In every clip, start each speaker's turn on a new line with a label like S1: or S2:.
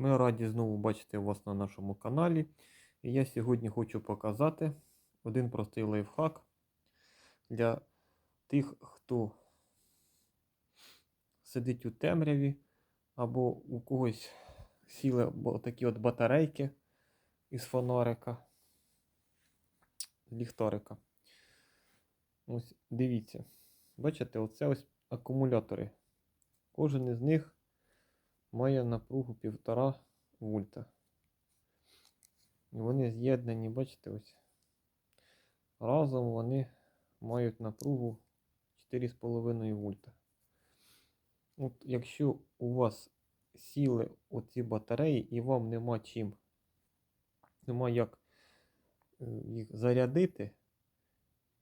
S1: Ми раді знову бачити вас на нашому каналі. І я сьогодні хочу показати один простий лайфхак для тих, хто сидить у темряві, або у когось сіли такі от батарейки із фонарика, з ліхтарика. Ось дивіться. Бачите, оце ось акумулятори. Кожен із них має напругу 1,5 вольта. І вони з'єднані, бачите, ось. Разом вони мають напругу 4,5 вольта. От якщо у вас сіли оці батареї і вам нема чим, нема як е, їх зарядити,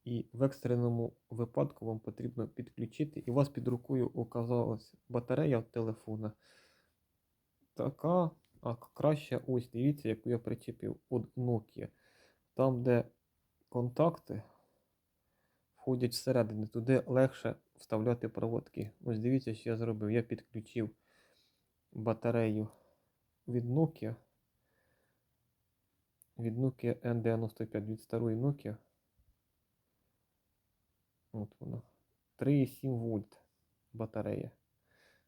S1: і в екстреному випадку вам потрібно підключити, і у вас під рукою оказалась батарея від телефона. Така, а краще ось дивіться, яку я причепив від Nokia. Там, де контакти входять всередину, туди легше вставляти проводки. Ось дивіться, що я зробив. Я підключив батарею від Nokia. Від Nokia N95 від старої Nokia. От вона. 3,7 вольт батарея.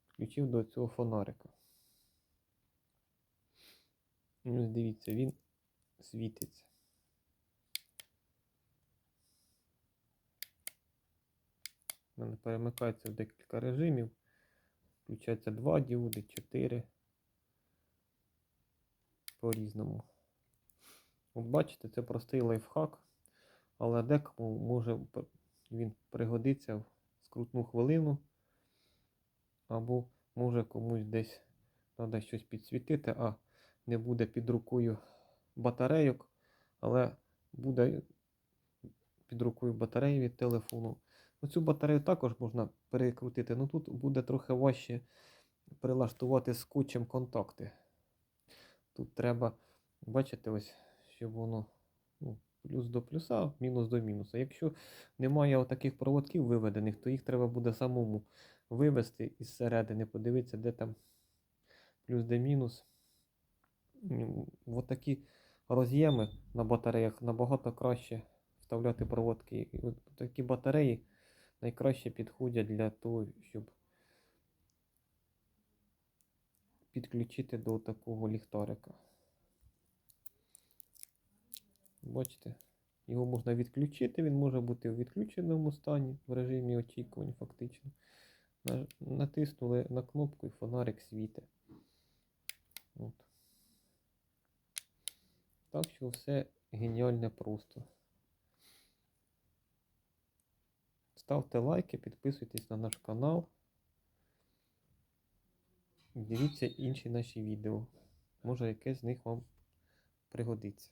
S1: Включив до цього фонарика. Ось дивіться, він світиться. У мене перемикається в декілька режимів. Включається 2 діоди, 4. По-різному. От бачите, це простий лайфхак, але декому може він пригодиться в скрутну хвилину, або може комусь десь треба щось підсвітити, а не буде під рукою батарейок, але буде під рукою батареї від телефону. Ну, Цю батарею також можна перекрутити, але тут буде трохи важче прилаштувати скотчем контакти. Тут треба, бачите, ось, щоб воно ну, плюс до плюса, мінус до мінуса. Якщо немає отаких проводків виведених, то їх треба буде самому вивести із середини, подивитися, де там плюс, де мінус. В такі роз'єми на батареях набагато краще вставляти проводки. І от такі батареї найкраще підходять для того, щоб підключити до такого ліхтарика. Бачите, його можна відключити, він може бути в відключеному стані в режимі очікування фактично. Натиснули на кнопку і фонарик світить. Так що все геніально просто. Ставте лайки, підписуйтесь на наш канал. Дивіться інші наші відео. Може якесь з них вам пригодиться.